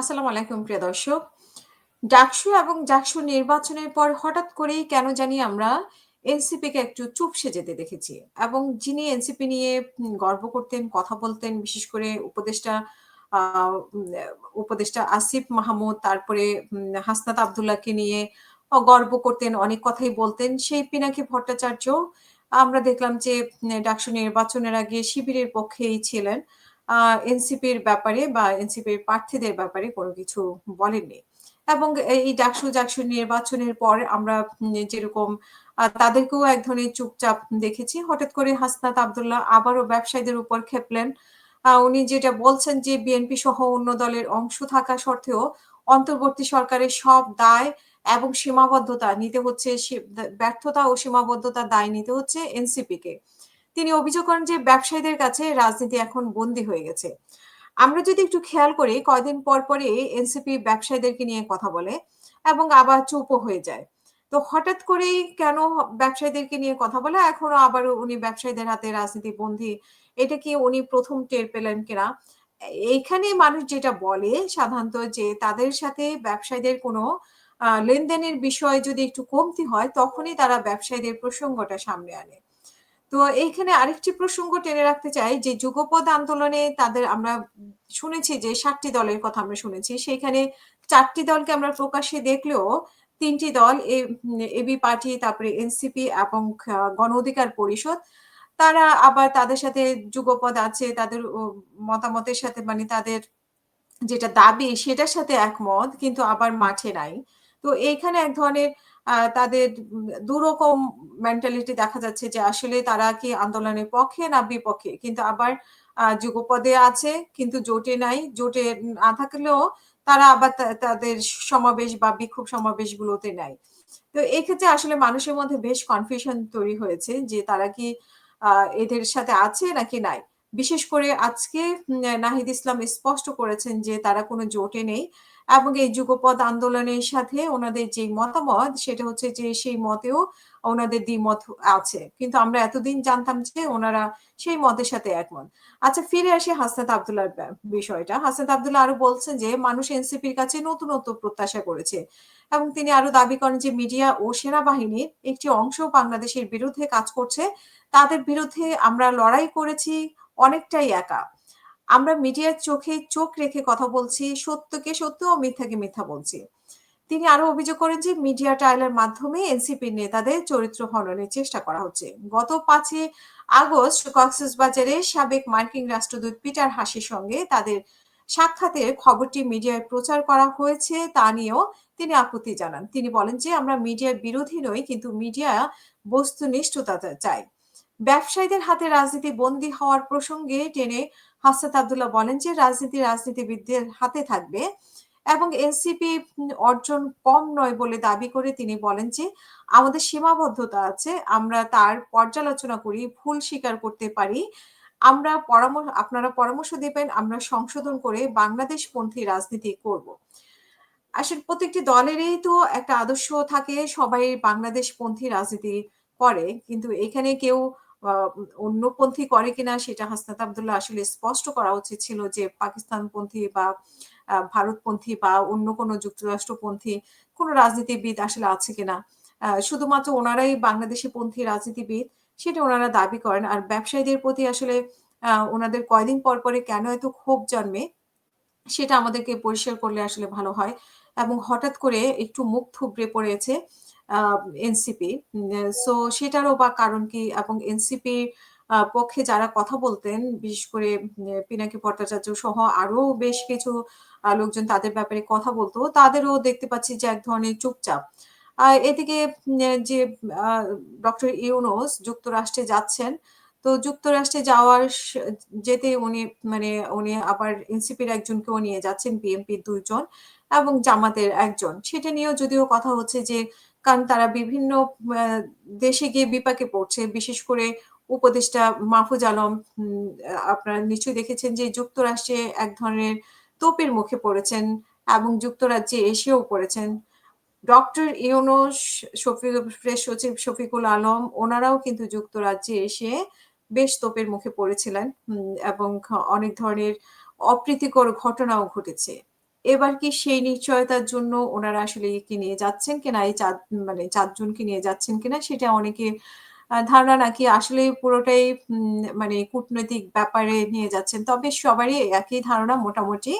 আসসালামু আলাইকুম প্রিয় দর্শক। ডাকসু এবং ডাকসু নির্বাচনের পর হঠাৎ করেই কেন জানি আমরা এনসিপিকে একটু চুপসে যেতে দেখেছি। এবং যিনি এনসিপি নিয়ে গর্ব করতেন, কথা বলতেন, বিশেষ করে উপদেষ্টা উপদেষ্টা আসিফ মাহমুদ, তারপরে হাসনাত আব্দুল্লাহকে নিয়ে গর্ব করতেন, অনেক কথাই বলতেন। সেই পিনাকি ভট্টাচার্য আমরা দেখলাম যে ডাকসু নির্বাচনের আগে শিবিরের পক্ষেই ছিলেন। এনসিপির ব্যাপারে বা এনসিপির প্রার্থীদের ব্যাপারে কোন কিছু বলেননি। এবং এই ডাকসু জাকসু নির্বাচনের পর আমরা যেরকম তাদেরকেও এক ধরনের চুপচাপ দেখেছি। হঠাৎ করে হাসনাত আবদুল্লাহ আবারও ব্যবসায়ীদের উপর ক্ষেপলেন। আ উনি যেটা বলছেন যে, বিএনপি সহ অন্য দলের অংশ থাকা সত্ত্বেও অন্তর্বর্তী সরকারের সব দায় এবং সীমাবদ্ধতা নিতে হচ্ছে ব্যর্থতা ও সীমাবদ্ধতার দায় নিতে হচ্ছে এনসিপিকে। তিনি অভিযোগ করেন যে ব্যবসায়ীদের কাছে রাজনীতি এখন বন্দী হয়ে গেছে। আমরা যদি একটু খেয়াল করি কয়দিন পর, পরে এনসিপি ব্যবসায়ীদেরকে নিয়ে কথা বলে এবং আবার চুপও হয়ে যায়। তো হঠাৎ করেই কেন ব্যবসায়ীদেরকে নিয়ে কথা বলে? এখনও আবারও উনি ব্যবসায়ীদের হাতে রাজনীতি বন্দী। এটা কি উনি প্রথম টের পেলেন কিনা? এইখানে মানুষ যেটা বলে সাধারণত যে তাদের সাথে ব্যবসায়ীদের কোনো লেনদেনের বিষয় যদি একটু কমতি হয় তখনই তারা ব্যবসায়ীদের প্রসঙ্গটা সামনে আনে। তো এইখানে আরেকটি প্রসঙ্গ টেনে রাখতে চাই যে যুগপদ আন্দোলনে তাদের আমরা শুনেছি যে ৭ টি দলের কথা আমরা শুনেছি। সেখানে চারটি দলকে আমরা প্রকাশ্যে দেখলেও তিনটি দল এবি পার্টি, তারপরে এনসিপি এবং গণ অধিকার পরিষদ। তারা আবার তাদের সাথে যুগপদ আছে। তাদের মতামতের সাথে মানে তাদের যেটা দাবি সেটার সাথে একমত কিন্তু আবার মাঠে নাই। তো এইখানে এক ধরনের তাদের উম ২ রকম মেন্টালিটি দেখা যাচ্ছে যে আসলে তারা কি আন্দোলনের পক্ষে না বিপক্ষে। কিন্তু আবার যুগপদে আছে, কিন্তু জোটে নাই। জোটে না থাকলেও তারা আবার তাদের সমাবেশ বা বিক্ষোভ সমাবেশগুলোতে নাই। তো এক্ষেত্রে আসলে মানুষের মধ্যে বেশ কনফিউশন তৈরি হয়েছে যে তারা কি এদের সাথে আছে নাকি নাই। বিশেষ করে আজকে নাহিদ ইসলাম স্পষ্ট করেছেন যে তারা কোন জোটে নেই এবং এই যুগপদ আন্দোলনের সাথে ওনাদের যে মতামত, সেটা হচ্ছে যে সেই মতেও ওনাদের দ্বিমত আছে। কিন্তু আমরা এতদিন জানতাম যে ওনারা সেই মতের সাথে একমত। আচ্ছা ফিরে আসি হাসনাত আব্দুল্লাহর ব্যা, বিষয়টা। হাসনাত আব্দুল্লাহ আরও বলছেন যে, মানুষ এনসিপির কাছে নতুনত্ব প্রত্যাশা করেছে। এবং তিনি আরও দাবি করেন যে মিডিয়া ও সেনাবাহিনীর একটি অংশ বাংলাদেশের বিরুদ্ধে কাজ করছে। তাদের বিরুদ্ধে আমরা লড়াই করেছি, অনেকটাই একা। আমরা মিডিয়ার চোখে চোখ রেখে কথা বলছি, সত্যকে সত্য ও মিথ্যাকে মিথ্যা বলছি। তিনি আরও অভিযোগ করেন যে মিডিয়া ট্রায়ালের মাধ্যমে এনসিপির নেতাদের চরিত্র হননের চেষ্টা করা হচ্ছে। গত ৫ ই আগস্ট কক্সবাজারে সাবেক মার্কিন রাষ্ট্রদূত পিটার হাসির সঙ্গে তাদের সাক্ষাতের খবরটি মিডিয়ায় প্রচার করা হয়েছে তা নিয়েও তিনি আপত্তি জানান। তিনি বলেন যে আমরা মিডিয়ার বিরোধী নই কিন্তু মিডিয়া বস্তুনিষ্ঠতা চাই ব্যবসায়ীদের হাতে রাজনীতি বন্দী হওয়ার প্রসঙ্গে টেনে হাসনাত আব্দুল্লাহ বলেন যে রাজনীতি রাজনীতিবিদদের হাতে থাকবে এবং এনসিপি অর্জন কম নয় বলে দাবি করে তিনি বলেন যে আমাদের সীমাবদ্ধতা আছে। আমরা তার পর্যালোচনা করি, ভুল স্বীকার করতে পারি। আমরা পরামর্শ আপনারা পরামর্শ দিবেন, আমরা সংশোধন করে বাংলাদেশপন্থী রাজনীতি করব। আসলে প্রত্যেকটি দলেরই তো একটা আদর্শ থাকে, সবাই বাংলাদেশপন্থী রাজনীতি করে। কিন্তু এখানে কেউ অন্যপন্থী করে কিনা সেটা হাসনাত আব্দুল্লাহ আসলে স্পষ্ট করা উচিত ছিল যে পাকিস্তানপন্থী বা ভারতপন্থী বা অন্য কোনো যুক্তরাষ্ট্রপন্থী কোন রাজনীতিবিদ আসলে আছে কিনা। শুধুমাত্র উনারাই বাংলাদেশীপন্থী রাজনীতিবিদ সেটা ওনারা দাবি করেন। আর ব্যবসায়ীদের প্রতি আসলে আ উনাদের কয়দিন পর, পরে কেন এত ক্ষোভ জন্মে সেটা আমাদেরকে পরিষ্কার করলে আসলে ভালো হয়। এবং হঠাৎ করে একটু মুখ থুবড়ে পড়েছে এনসিপি। সো সেটারও বা কারণ কি? এবং এনসিপির আ পক্ষে যারা কথা বলতেন বিশেষ করে পিনাকি ভট্টাচার্য সহ আরও বেশ কিছু লোকজন তাদের ব্যাপারে কথা বলতো তাদেরও দেখতে পাচ্ছি যে এক ধরনের চুপচাপ। এদিকে যে ডক্টর ইউনোস যুক্তরাষ্ট্রে যাচ্ছেন। তো যুক্তরাষ্ট্রে যাওয়ার যেতে উনি মানে উনি আবার এনসিপির একজনকেও নিয়ে যাচ্ছেন, বিএনপির ২ জন এবং জামাতের একজন সেটা নিয়েও যদিও কথা হচ্ছে যে কারণ তারা বিভিন্ন দেশে গিয়ে বিপাকে পড়ছে। বিশেষ করে উপদেষ্টা মাহফুজ আলম আপনারা নিশ্চয়ই দেখেছেন যে যুক্তরাষ্ট্রে এক ধরনের তোপের মুখে পড়েছেন এবং যুক্তরাজ্যে এসেও পড়েছেন। ডক্টর ইউনূস, শফি প্রেস সচিব শফিকুল আলম ওনারাও কিন্তু যুক্তরাজ্যে এসে বেশ তোপের মুখে পড়েছিলেন। এবং অনেক ধরনের অপ্রীতিকর ঘটনাও ঘটেছে। এবার কি সেই নিশ্চয়তার জন্য ওনারা আসলে কি নিয়ে যাচ্ছেন কিনা? এই চার মানে চারজনকে নিয়ে যাচ্ছেন কিনা? সেটা অনেকে ধারণা নাকি আসলে পুরোটাই মানে কূটনৈতিক ব্যাপারে নিয়ে যাচ্ছেন। তবে সবারই একই ধারণা মোটামুটি।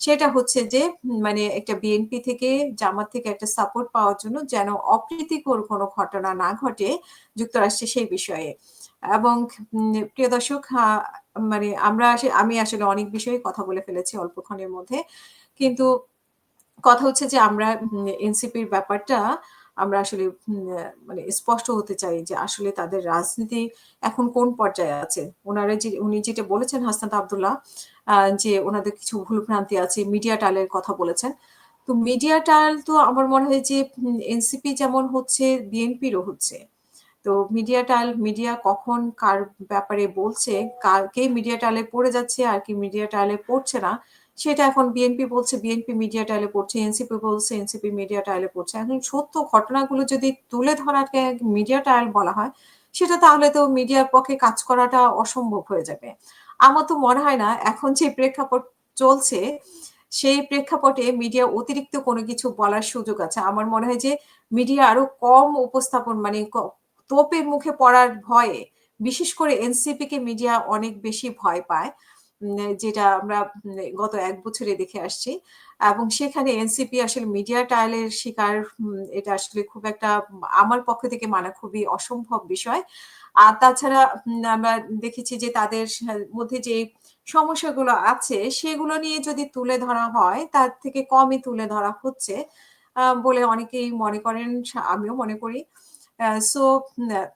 সেটা হচ্ছে যে মানে একটা বিএনপি থেকে, জামাত থেকে একটা সাপোর্ট পাওয়ার জন্য যেন অপ্রীতিকর কোনো ঘটনা না ঘটে যুক্তরাষ্ট্রে সেই বিষয়ে। এবং প্রিয় দর্শক মানে আমরা আমি আসলে অনেক বিষয়ে কথা বলে ফেলেছি অল্পক্ষণের মধ্যে। কিন্তু কথা হচ্ছে যে আমরা এনসিপির ব্যাপারটা আমরা আসলে মানে স্পষ্ট হতে চাই যে আসলে তাদের রাজনীতি এখন কোন পর্যায়ে আছে? ওনারা যে, উনি যেটা বলেছেন হাসনাত আবদুল্লাহ যে ওনাদের কিছু ভুল ভ্রান্তি আছে, মিডিয়া টালের কথা বলেছেন। তো মিডিয়া টাল তো আমার মনে হয় যে এনসিপি যেমন হচ্ছে বিএনপিরও হচ্ছে। তো মিডিয়া টাল, মিডিয়া কখন কার ব্যাপারে বলছে, কার, কে মিডিয়া টালে পড়ে যাচ্ছে আর কি মিডিয়া টালে পড়ছে না সেটা এখন বিএনপি বলছে বিএনপি মিডিয়া টাইলে পড়ছে এনসিপি বলছে এনসিপি মিডিয়া টাইলে পড়ছে। এখন সত্য ঘটনাগুলো যদি তুলে ধরাকে মিডিয়া টাইল বলা হয়, সেটা তাহলে তো মিডিয়ার পক্ষে কাজ করাটা অসম্ভব হয়ে যাবে। আমার তো মনে হয় না, এখন যে প্রেক্ষাপট চলছে, সেই প্রেক্ষাপটে মিডিয়া অতিরিক্ত কোনো কিছু বলার সুযোগ আছে। আমার মনে হয় যে মিডিয়া আরও কম উপস্থাপন মানে তোপের মুখে পড়ার ভয়ে, বিশেষ করে এনসিপি কে মিডিয়া অনেক বেশি ভয় পায়। যেটা আমরা গত এক বছরে দেখে আসছি। এবং সেখানে এনসিপি আসলে মিডিয়া ট্রায়ালের শিকার এটা আসলে খুব একটা আমার পক্ষ থেকে মানা খুবই অসম্ভব বিষয়। আর তাছাড়া আমরা দেখেছি যে তাদের মধ্যে যে সমস্যাগুলো আছে, সেগুলো নিয়ে যদি তুলে ধরা হয়, তার থেকে কমই তুলে ধরা হচ্ছে বলে অনেকেই মনে করেন আমিও মনে করি। সো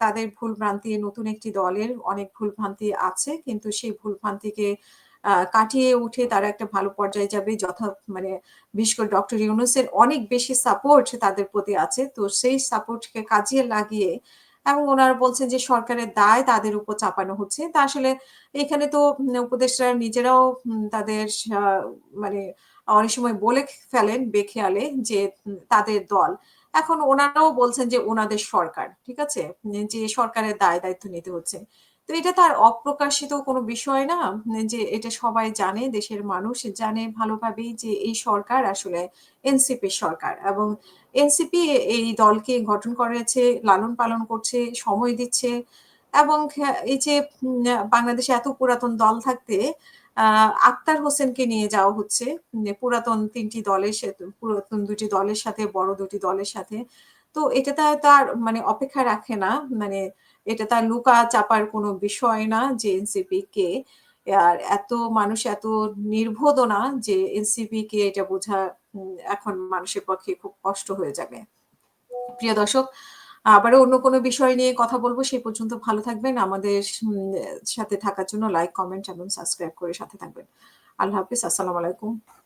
তাদের ভুল ভ্রান্তি নতুন একটি দলের অনেক ভুল ভ্রান্তি আছে, কিন্তু সেই ভুল ভ্রান্তিকে কাটিয়ে উঠে তারা একটা ভালো পর্যায়ে যাবে, যথা মানে বিশেষ করে ডক্টর ইউনুসের অনেক বেশি সাপোর্ট তাদের প্রতি আছে, তো সেই সাপোর্টকে কাজে লাগিয়ে, এবং ওনারা বলছেন যে সরকারের দায় তাদের উপর চাপানো হচ্ছে, তা আসলে এখানে তো উপদেষ্টারা নিজেরাও তাদের মানে অনেক সময় বলে ফেলেন বেখেয়ালে যে তাদের দল এখন ওনারাও বলছেন যে ওনাদের সরকার, ঠিক আছে? যে সরকারের দায়, দায়িত্ব নিতে হচ্ছে। তো এটা তার অপ্রকাশিত কোনো বিষয় না, যে এটা সবাই জানে, দেশের মানুষ জানে ভালোভাবেই যে এই সরকার আসলে এনসিপি সরকার এবং এনসিপি এই দলকে গঠন করেছে, লালন পালন করছে, সময় দিচ্ছে এবং এই যে বাংলাদেশে এত পুরাতন দল থাকতে আক্তার হোসেনকে নিয়ে যাওয়া হচ্ছে। পুরাতন তিনটি দলের পুরাতন দুটি দলের সাথে, বড় দুটি দলের সাথে। তো এটা তার মানে অপেক্ষা রাখে না। মানে এটা তার লুকা চাপার কোনো বিষয় না যে এনসিপি কে। আর এত মানুষ এত নির্বোধ না যে এনসিপি কে এটা বোঝা এখন মানুষের পক্ষে খুব কষ্ট হয়ে যাবে। প্রিয় দর্শক আবারও অন্য কোনো বিষয় নিয়ে কথা বলব সেই পর্যন্ত ভালো থাকবেন। আমাদের সাথে থাকার জন্য লাইক কমেন্ট এবং সাবস্ক্রাইব করে সাথে থাকবেন। আল্লাহ হাফিজ, আসসালাম আলাইকুম।